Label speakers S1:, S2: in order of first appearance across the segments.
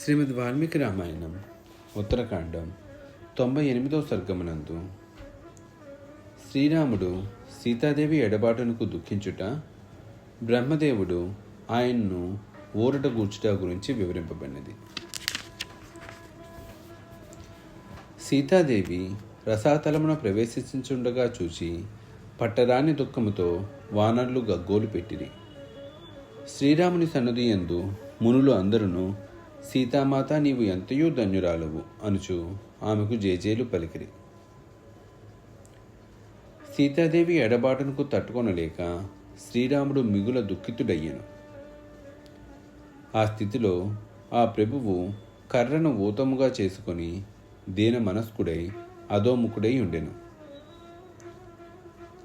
S1: శ్రీమద్ వాల్మీకి రామాయణం ఉత్తరకాండం తొంభై ఎనిమిదవ సర్గమునందు. శ్రీరాముడు సీతాదేవి ఎడబాటునకు దుఃఖించుట బ్రహ్మదేవుడు ఆయన్ను ఊరట గూర్చుట గురించి వివరింపబడినది. సీతాదేవి రసాతలమున ప్రవేశించుండగా చూచి పట్టరాని దుఃఖముతో వానర్లు గగ్గోలు పెట్టిరి. శ్రీరాముని సన్నదియందు మునులు అందరును సీతామాత నీవు ఎంతయో ధన్యురాలవు అనుచు ఆమెకు జేజేలు పలికిరి. సీతాదేవి ఎడబాటునకు తట్టుకొనలేక శ్రీరాముడు మిగుల దుఃఖితుడయ్యను. ఆ స్థితిలో ఆ ప్రభువు కర్రను ఊతముగా చేసుకొని దీన మనస్కుడై అధోముఖుడై ఉండెను.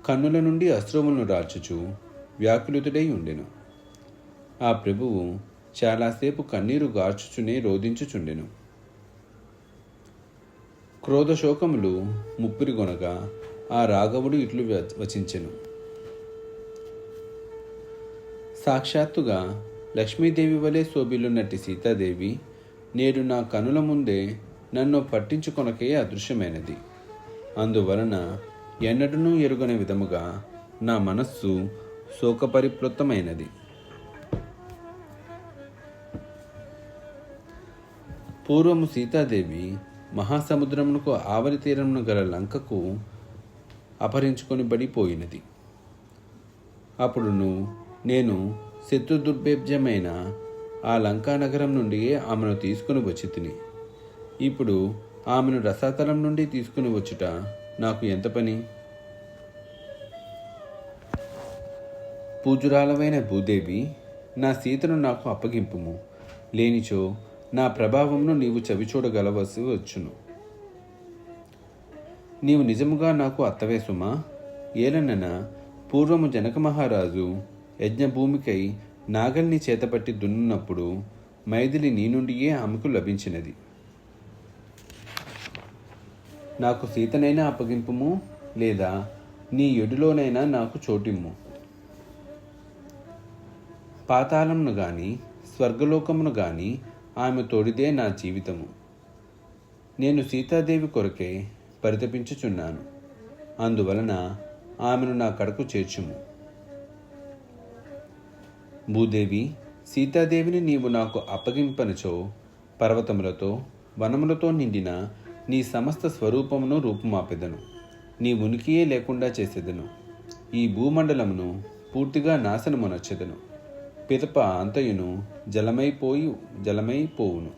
S1: కన్నుల నుండి అశ్రువులను రాల్చుచు వ్యాకులుతుడై ఉండెను. ఆ ప్రభువు చాలాసేపు కన్నీరు గార్చుచునే రోధించుచుండెను. క్రోధశోకములు ముప్పిరిగొనగా ఆ రాఘవుడు ఇట్లు వ- వచించెను. సాక్షాత్తుగా లక్ష్మీదేవి వలె శోభిల్లున్నట్టి సీతాదేవి నేడు నా కనుల ముందే నన్ను పట్టించుకొనకే అదృశ్యమైనది. అందువలన ఎన్నడూ ఎరుగని విధముగా నా మనస్సు శోకపరిప్లుతమైనది. పూర్వము సీతాదేవి మహాసముద్రమునకు ఆవరి తీరమును గల లంకకు అపహరించుకొని బడిపోయినది. అప్పుడును నేను శత్రుదుర్భేబ్జమైన ఆ లంకా నగరం నుండి ఆమెను తీసుకుని వచ్చి తిని ఇప్పుడు ఆమెను రసాతలం నుండి తీసుకుని వచ్చుట నాకు ఎంత పని? పూజురాలవైన భూదేవి నా సీతను నాకు అప్పగింపుము. లేనిచో నా ప్రభావంను నీవు చవిచూడగలవలసి వచ్చును. నీవు నిజముగా నాకు అత్తవే సుమా. ఏలనన పూర్వము జనక మహారాజు యజ్ఞభూమికై నాగల్ని చేతపట్టి దున్నున్నప్పుడు మైథిలి నీ నుండియే ఆమెకు లభించినది. నాకు సీతనైనా అప్పగింపుము లేదా నీ ఎడులోనైనా నాకు చోటిమ్ము. పాతాళమును గాని స్వర్గలోకమును గాని ఆమె తోడిదే నా జీవితము. నేను సీతాదేవి కొరకే పరితపించుచున్నాను. అందువలన ఆమెను నా కడకు చేర్చుము. భూదేవి సీతాదేవిని నీవు నాకు అప్పగింపనచో పర్వతములతో వనములతో నిండిన నీ సమస్త స్వరూపమును రూపుమాపెదను. నీ ఉనికియే లేకుండా చేసేదను. ఈ భూమండలమును పూర్తిగా నాశనమునొచ్చెదను. పిదప అంతయును జలమైపోయి జలమైపోవును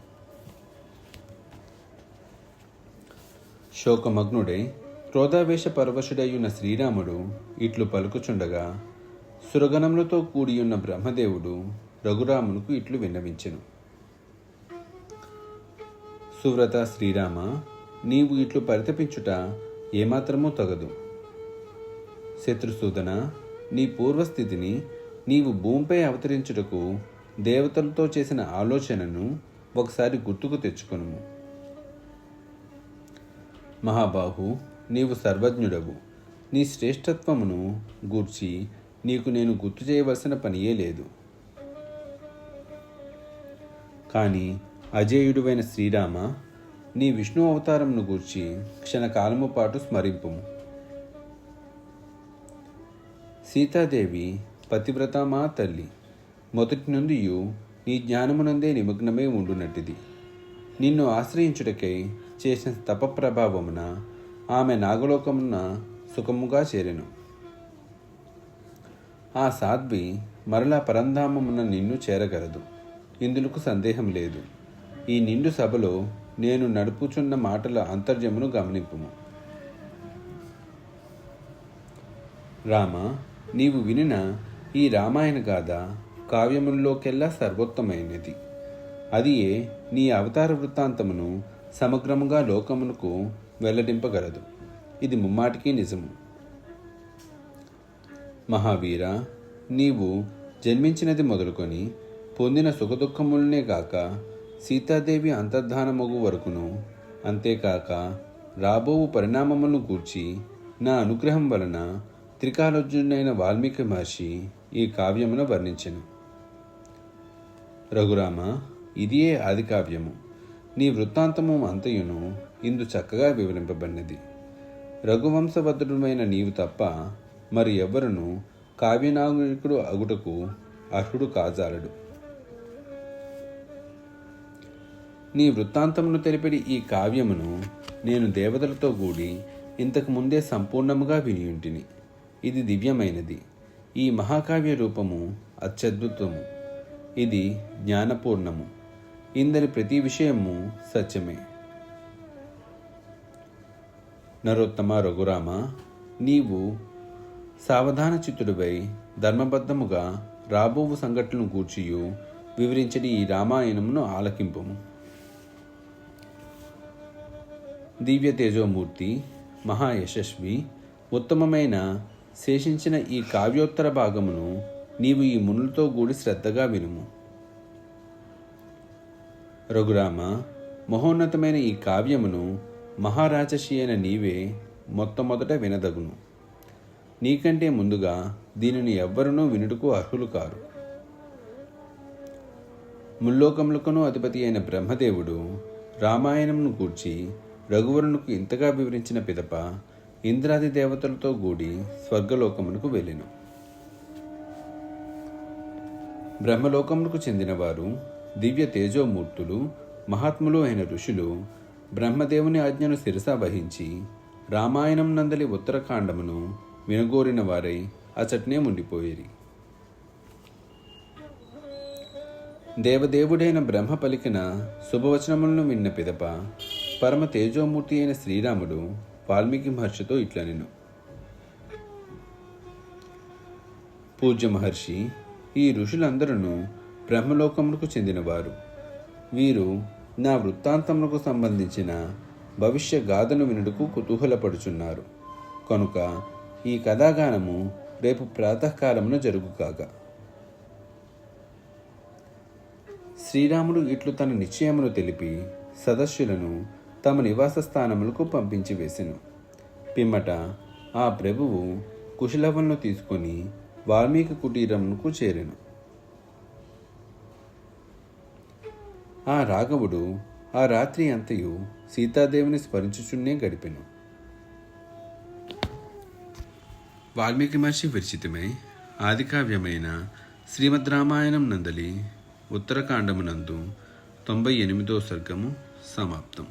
S1: శోకమగ్నుడై క్రోధావేశ పరవశుడయ్యున్న శ్రీరాముడు ఇట్లు పలుకుచుండగా సురగణములతో కూడియున్న బ్రహ్మదేవుడు రఘురామునకు ఇట్లు విన్నవించెను. సువ్రత శ్రీరామ నీవు ఇట్లు పరితపించుట ఏమాత్రమూ తగదు. శత్రుసూదన నీ పూర్వస్థితిని నీవు భూమిపై అవతరించుటకు దేవతలతో చేసిన ఆలోచనను ఒకసారి గుర్తుకు తెచ్చుకొనుము. మహాబాహు నీవు సర్వజ్ఞుడవు. నీ శ్రేష్టత్వమును గూర్చి నీకు నేను గుర్తు చేయవలసిన పనియే లేదు. కానీ అజేయుడువైన శ్రీరామ నీ విష్ణు అవతారంను గూర్చి క్షణకాలము పాటు స్మరింపు సీతాదేవి పతివ్రత మా తల్లి? మొదటి నుండి నీ జ్ఞానమునందే నిమగ్నమై ఉండునట్టిది. నిన్ను ఆశ్రయించుటకై చేసిన తప ప్రభావమున ఆమె నాగలోకమున సుఖముగా చేరెను. ఆ సాధ్వి మరలా పరంధామమున నిన్ను చేరగలదు. ఇందులకు సందేహం లేదు. ఈ నిండు సభలో నేను నడుపుచున్న మాటల అంతర్జమును గమనింపుము. రామ నీవు వినిన ఈ రామాయణ గాథ కావ్యముల్లోకెల్లా సర్వోత్తమైనది. అదియే నీ అవతార వృత్తాంతమును సమగ్రముగా లోకమునకు వెల్లడింపగలదు. ఇది ముమ్మాటికి నిజము. మహావీర నీవు జన్మించినది మొదలుకొని పొందిన సుఖదుఖములనే గాక సీతాదేవి అంతర్ధానమగు వరకును అంతేకాక రాబోవు పరిణామములను గూర్చి నా అనుగ్రహం వలన త్రికాలర్జునైన వాల్మీకి మహర్షి ఈ కావ్యమును వర్ణించెను. రఘురామ ఇదియే ఆది కావ్యము. నీ వృత్తాంతము అంతయును ఇందు చక్కగా వివరింపబడినది. రఘువంశభద్రుడమైన నీవు తప్ప మరి ఎవ్వరును కావ్యనాయకుడు అగుటకు అర్హుడు కాజాలడు. నీ వృత్తాంతమును తెలిపిడి ఈ కావ్యమును నేను దేవతలతో కూడి ఇంతకు ముందే సంపూర్ణముగా వినియుంటిని. ఇది దివ్యమైనది. ఈ మహాకావ్య రూపము అత్యద్భుతము. ఇది జ్ఞానపూర్ణము. ఇందరి ప్రతి విషయము సత్యమే. నరోత్తమ రఘురామ నీవు సావధాన చిత్తుడిపై ధర్మబద్ధముగా రాబోవు సంఘటనలు కూర్చియు వివరించిన ఈ రామాయణమును ఆలకింపము. దివ్య తేజోమూర్తి మహాయశస్వి ఉత్తమమైన శేషించిన ఈ కావ్యోత్తర భాగమును నీవు ఈ మునులతో కూడి శ్రద్ధగా వినుము. రఘురామ మహోన్నతమైన ఈ కావ్యమును మహారాజషి అయిన నీవే మొట్టమొదట వినదగును. నీకంటే ముందుగా దీనిని ఎవ్వరునూ వినుటకు అర్హులు కారు. ముల్లోకములకును అధిపతి అయిన బ్రహ్మదేవుడు రామాయణంను గూర్చి రఘువరునికి ఇంతగా వివరించిన పిదప ఇంద్రాది దేవతలతో కూడి స్వర్గలోకమునకు వెళ్ళెను. బ్రహ్మలోకములకు చెందినవారు దివ్య తేజోమూర్తులు మహాత్ములు అయిన ఋషులు బ్రహ్మదేవుని ఆజ్ఞను శిరస వహించి రామాయణం నందలి ఉత్తరకాండమును వినగోరిన వారై అచట్నే ఉండిపోయేరి. దేవదేవుడైన బ్రహ్మ పలికిన శుభవచనములను విన్న పిదప పరమ తేజోమూర్తి అయిన శ్రీరాముడు వాల్మీకి మహర్షితో ఇట్లా నేను పూజ్య మహర్షి ఈ ఋషులందరూ బ్రహ్మలోకములకు చెందినవారు. వీరు నా వృత్తాంతములకు సంబంధించిన భవిష్య గాథను వినుటకు కుతూహలపడుచున్నారు. కనుక ఈ కథాగానము రేపు ప్రాతకాలమున జరుగుగాక. శ్రీరాముడు ఇట్లు తన నిశ్చయమును తెలిపి సదస్యులను తమ నివాస స్థానములకు పంపించి వేసెను పిమ్మట ఆ ప్రభువు కుశలవన్ను తీసుకొని వాల్మీకి కుటీరమునకు చేరెను. ఆ రాఘవుడు ఆ రాత్రి అంతయు సీతాదేవిని స్మరించుచున్నే గడిపెను. వాల్మీకి మహర్షి విరచితమై ఆదికావ్యమైన శ్రీమద్ రామాయణం నందలి ఉత్తరకాండమునందు తొంభై ఎనిమిదో సర్గము సమాప్తం.